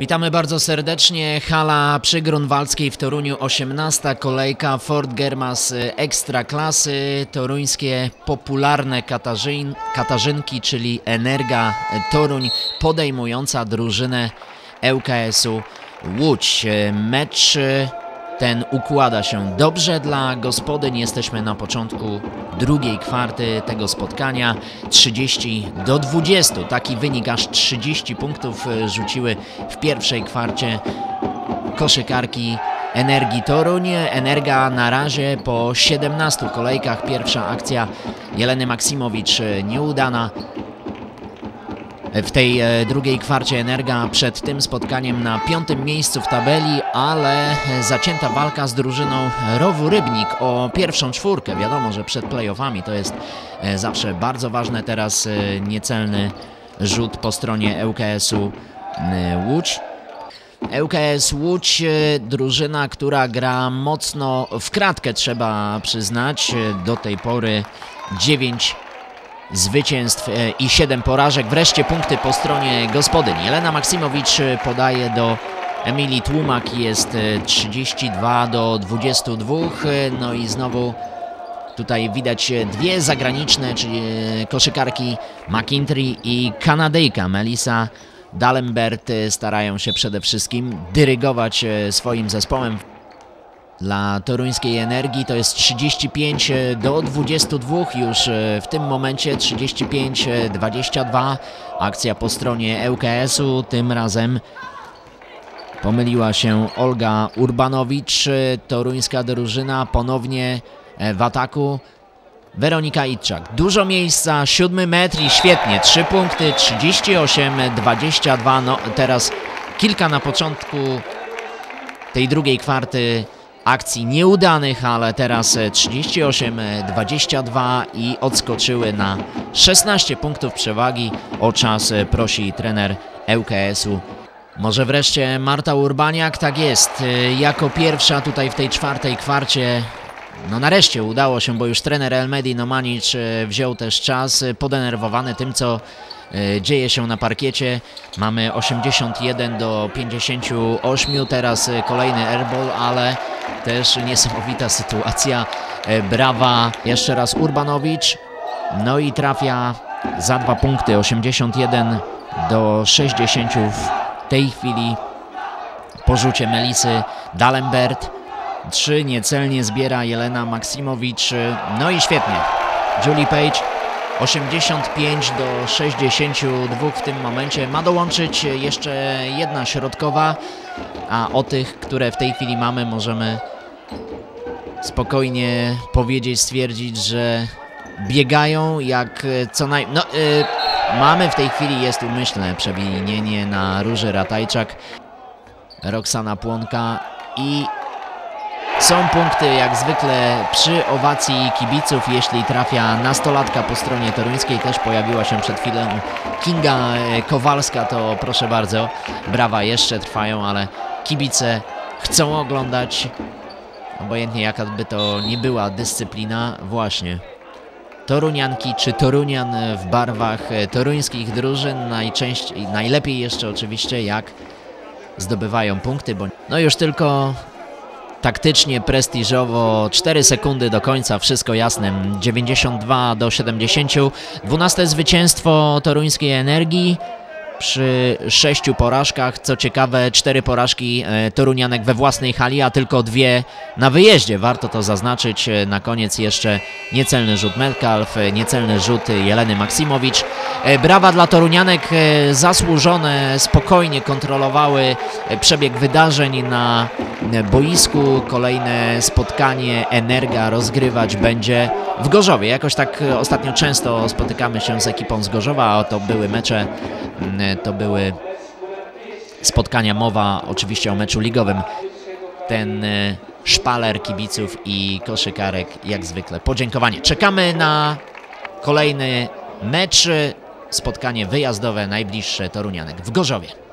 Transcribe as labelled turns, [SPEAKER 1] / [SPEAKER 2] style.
[SPEAKER 1] Witamy bardzo serdecznie. Hala przy Grunwaldzkiej w Toruniu, 18. kolejka Ford Germas Ekstraklasy. Toruńskie popularne Katarzyn, Katarzynki, czyli Energa Toruń podejmująca drużynę ŁKS-u Łódź. Mecz ten układa się dobrze dla gospodyń. Jesteśmy na początku drugiej kwarty tego spotkania. 30 do 20. Taki wynik, aż 30 punktów rzuciły w pierwszej kwarcie koszykarki Energii Toruń. Energa na razie po 17 kolejkach. Pierwsza akcja Jeleny Maksimowicz nieudana. W tej drugiej kwarcie Energa przed tym spotkaniem na piątym miejscu w tabeli, ale zacięta walka z drużyną Rowu Rybnik o pierwszą czwórkę. Wiadomo, że przed playoffami to jest zawsze bardzo ważne. Teraz niecelny rzut po stronie ŁKS-u Łódź. ŁKS Łódź, drużyna, która gra mocno w kratkę, trzeba przyznać. Do tej pory 9 zwycięstw i 7 porażek. Wreszcie punkty po stronie gospodyń. Jelena Maksimowicz podaje do Emilii Tłumak. Jest 32 do 22. No i znowu tutaj widać dwie zagraniczne, czyli koszykarki McIntry i Kanadyjka Melissa Dalembert starają się przede wszystkim dyrygować swoim zespołem. Dla toruńskiej energii to jest 35 do 22 już w tym momencie 35-22 akcja po stronie ŁKS-u tym razem pomyliła się Olga Urbanowicz toruńska drużyna ponownie w ataku Weronika Itczak. Dużo miejsca, siódmy metr i świetnie. Trzy punkty, 38-22. No teraz kilka na początku tej drugiej kwarty akcji nieudanych, ale teraz 38-22 i odskoczyły na 16 punktów przewagi. O czas prosi trener ŁKS-u. Może wreszcie Marta Urbaniak, tak jest, jako pierwsza tutaj w tej czwartej kwarcie no nareszcie udało się, bo już trener Elmedi Nomanic wziął też czas, podenerwowany tym, co dzieje się na parkiecie. Mamy 81 do 58, teraz kolejny airball, ale też niesamowita sytuacja. Brawa jeszcze raz Urbanowicz, no i trafia za dwa punkty, 81 do 60 w tej chwili po rzucie Melisy Dalembert. 3 niecelnie zbiera Jelena Maksimowicz. No i świetnie. Julie Page 85 do 62 w tym momencie. Ma dołączyć jeszcze jedna środkowa, a o tych, które w tej chwili mamy, możemy spokojnie powiedzieć, stwierdzić, że biegają jak co najmniej... No, yy, mamy w tej chwili, jest umyślne przewinienie na Róży Ratajczak. Roxana Płonka i są punkty jak zwykle przy owacji kibiców, jeśli trafia nastolatka po stronie toruńskiej. Też pojawiła się przed chwilą Kinga Kowalska, to proszę bardzo, brawa jeszcze trwają, ale kibice chcą oglądać, obojętnie jaka by to nie była dyscyplina, właśnie. Torunianki czy Torunian w barwach toruńskich drużyn, najczęściej, najlepiej jeszcze oczywiście jak zdobywają punkty, bo no już tylko taktycznie, prestiżowo, 4 sekundy do końca, wszystko jasne, 92 do 70, 12 zwycięstwo toruńskiej energii przy sześciu porażkach, co ciekawe cztery porażki Torunianek we własnej hali, a tylko dwie na wyjeździe, warto to zaznaczyć, na koniec jeszcze niecelny rzut Metcalf, niecelny rzut Jeleny Maksimowicz, brawa dla Torunianek, zasłużone, spokojnie kontrolowały przebieg wydarzeń na boisku, kolejne spotkanie Energa rozgrywać będzie w Gorzowie, jakoś tak ostatnio często spotykamy się z ekipą z Gorzowa, a to były mecze to były spotkania, mowa oczywiście o meczu ligowym. Ten szpaler kibiców i koszykarek jak zwykle podziękowanie. Czekamy na kolejny mecz, spotkanie wyjazdowe najbliższe Torunianek w Gorzowie.